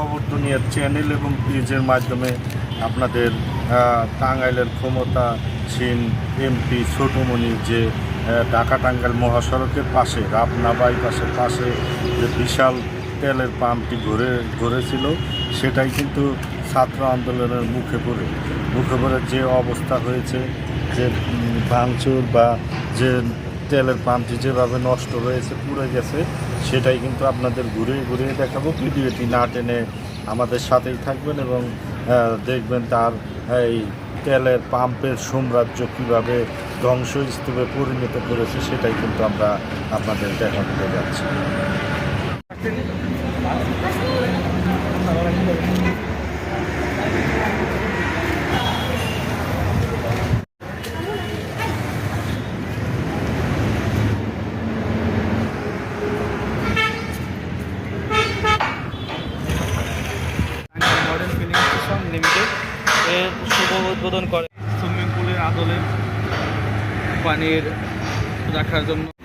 খবর দুনিয়ার চ্যানেল এবং পেজের মাধ্যমে আপনাদের টাঙ্গাইলের ক্ষমতাসীন এমপি ছোটমণি যে ঢাকা টাঙ্গাইল মহাসড়কের পাশে রাবনা বাইপাসের পাশে যে বিশাল তেলের পাম্পটি ঘুরে, ঘুরেছিল, সেটাই কিন্তু ছাত্র আন্দোলনের মুখে পড়ে। মুখে পড়ে যে অবস্থা হয়েছে, যে ভাঙচুর বা যে তেলের পাম্পটি যেভাবে নষ্ট হয়েছে, পুড়ে গেছে সেটাই কিন্তু আপনাদের ঘুরে ঘুরে দেখাবো। ভিডিওটি না টেনে আমাদের সাথেই থাকবেন এবং দেখবেন তার, এই তেলের পাম্পের সাম্রাজ্য কীভাবে ধ্বংসস্তূপে পরিণত করেছে, সেটাই কিন্তু আমরা আপনাদের দেখাতে যাচ্ছি। উদ্বোধন করে। সুইমিং পুলের আদলে পানির রাখার জন্য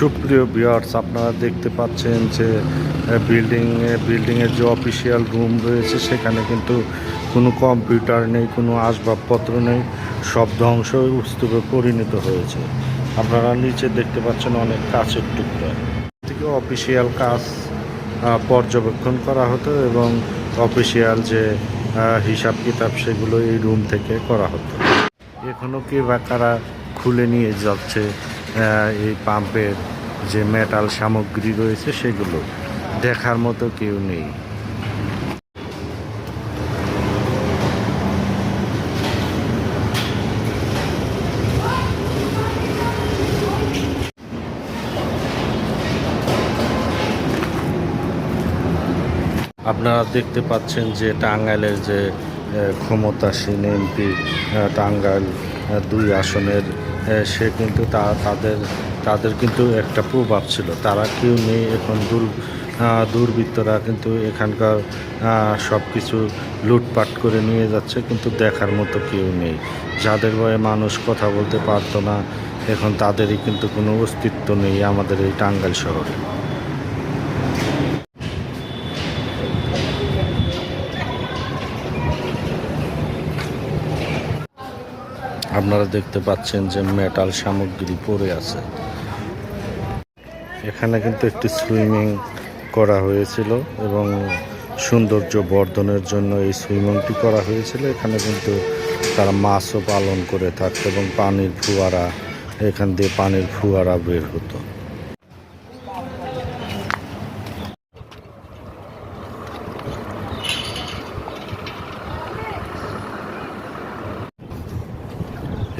সুপ্রিয় বিয়ার্স আপনারা দেখতে পাচ্ছেন যে বিল্ডিংয়ে বিল্ডিংয়ের যে অফিসিয়াল রুম রয়েছে, সেখানে কিন্তু কোনো কম্পিউটার নেই, কোনো আসবাবপত্র নেই, সব ধ্বংস স্তূপে পরিণত হয়েছে। আপনারা নিচে দেখতে পাচ্ছেন অনেক কাছের টুকরা। থেকে অফিসিয়াল কাজ পর্যবেক্ষণ করা হতো এবং অফিসিয়াল যে হিসাব কিতাব, সেগুলো এই রুম থেকে করা হতো। এখনও কে বা কারা খুলে নিয়ে যাচ্ছে এই পাম্পের যে মেটাল সামগ্রী রয়েছে সেগুলো দেখার মতো কেউ নেই। আপনারা দেখতে পাচ্ছেন যে টাঙ্গাইলের যে ক্ষমতাসীন এমপি টাঙ্গাইল দুই আসনের সে কিন্তু তা, তাদের তাদের কিন্তু একটা প্রভাব ছিল। তারা কেউ নেই, এখন দুর দুর্বৃত্তরা কিন্তু এখানকার সব কিছু লুটপাট করে নিয়ে যাচ্ছে, কিন্তু দেখার মতো কেউ নেই। যাদের ভয়ে মানুষ কথা বলতে পারতো না, এখন তাদেরই কিন্তু কোনো অস্তিত্ব নেই আমাদের এই টাঙ্গাইল শহরে। আপনারা দেখতে পাচ্ছেন যে মেটাল সামগ্রী পড়ে আছে। এখানে কিন্তু একটি সুইমিং করা হয়েছিল এবং সৌন্দর্য বর্ধনের জন্য এই সুইমিংটি করা হয়েছিল। এখানে কিন্তু তারা মাছও পালন করে থাকতো এবং পানির ফুয়ারা, এখান দিয়ে পানির ফুয়ারা বের হতো।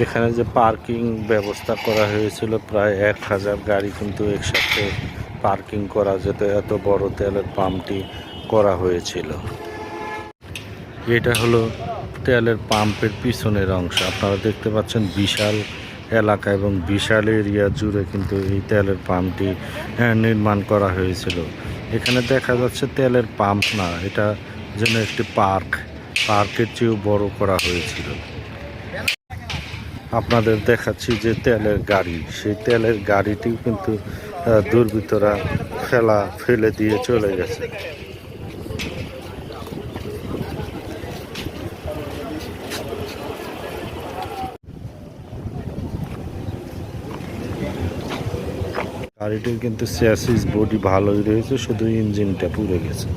এখানে যে পার্কিং ব্যবস্থা করা হয়েছিল প্রায় এক হাজার গাড়ি কিন্তু একসাথে পার্কিং করা যেত এত বড় তেলের পাম্পটি করা হয়েছিল। এটা হলো তেলের পাম্পের পিছনের অংশ। আপনারা দেখতে পাচ্ছেন বিশাল এলাকা এবং বিশাল এরিয়া জুড়ে কিন্তু এই তেলের পাম্পটি হ্যাঁ, নির্মাণ করা হয়েছিল। এখানে দেখা যাচ্ছে তেলের পাম্প না এটা যেন একটি পার্ক। পার্কের চেয়েও বড় করা হয়েছিল। আপনাদের দেখাচ্ছি যে তেলের গাড়ি। সেই তেলের গাড়িটিও কিন্তু দুর্বৃত্তরা ফেলা, ফেলে দিয়ে চলে গেছে। গাড়িটির কিন্তু স্যাসিস বডি ভালোই রয়েছে, শুধু ইঞ্জিনটা পুড়ে গেছে।